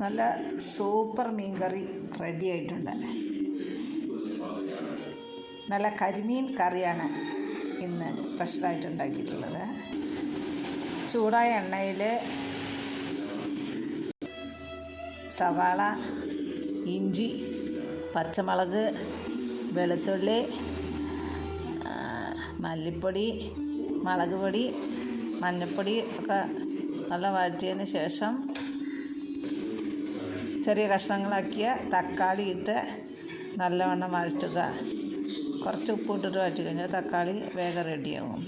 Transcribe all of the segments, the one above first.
നല്ല സൂപ്പർ മീൻ കറി റെഡി ആയിട്ടുണ്ട്. നല്ല കരിമീൻ കറിയാണ് ഇന്ന് സ്പെഷ്യലായിട്ട് ഉണ്ടാക്കിയിട്ടുള്ളത്. ചൂടായ എണ്ണയിൽ സവാള ഇഞ്ചി പച്ചമുളക് വെളുത്തുള്ളി മല്ലിപ്പൊടി മുളക് പൊടി മഞ്ഞൾപ്പൊടി ഒക്കെ നല്ല വഴറ്റിയതിന് ശേഷം ചെറിയ കഷ്ണങ്ങളാക്കിയ തക്കാളി ഇട്ട് നല്ലവണ്ണം വഴറ്റുക. കുറച്ച് ഉപ്പിട്ടിട്ട് വഴറ്റി കഴിഞ്ഞാൽ തക്കാളി വേഗം റെഡിയാകും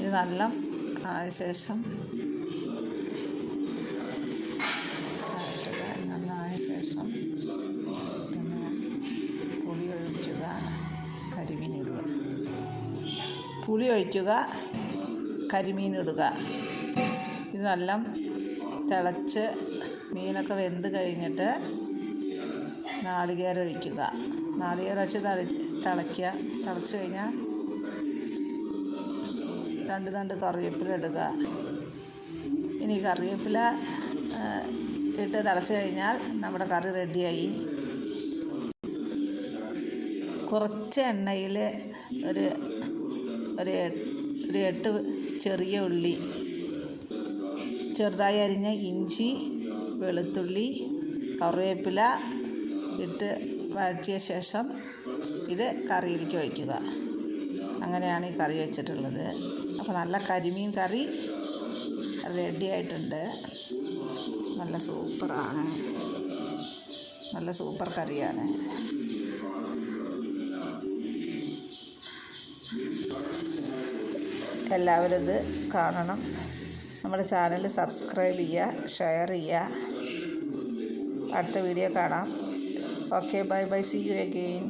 ഇത് നല്ല ശേഷം ശേഷം പുളി ഒഴിക്കുക. കരിമീനിടുക. പുളി ഒഴിക്കുക കരിമീൻ ഇടുക ഇത് നല്ല തിളച്ച് മീനൊക്കെ വെന്ത് കഴിഞ്ഞിട്ട് നാളികേരം ഒഴിക്കുക. നാളികേരം ഒഴിച്ച് തളി തിളയ്ക്കുക. തിളച്ച് കഴിഞ്ഞാൽ രണ്ട് രണ്ട് കറിവേപ്പില ഇടുക. ഇനി കറിവേപ്പില ഇട്ട് തിളച്ച് കഴിഞ്ഞാൽ നമ്മുടെ കറി റെഡിയായി. കുറച്ച് എണ്ണയിൽ ഒരു ഒരു ഒരു എട്ട് ചെറിയ ഉള്ളി ചെറുതായി അരിഞ്ഞ ഇഞ്ചി വെളുത്തുള്ളി കറിവേപ്പില ഇട്ട് വഴറ്റിയ ശേഷം ഇത് കറിയിലേക്ക് ഒഴിക്കുക. അങ്ങനെയാണ് ഈ കറി വെച്ചിട്ടുള്ളത്. അപ്പോൾ നല്ല കരിമീൻ കറി റെഡി ആയിട്ടുണ്ട്. നല്ല സൂപ്പറാണ് നല്ല സൂപ്പർ കറിയാണ്. എല്ലാവരും ഇത് കാണണം. നമ്മുടെ ചാനൽ സബ്സ്ക്രൈബ് ചെയ്യുക ഷെയർ ചെയ്യുക. അടുത്ത വീഡിയോ കാണാം. Okay bye bye see you again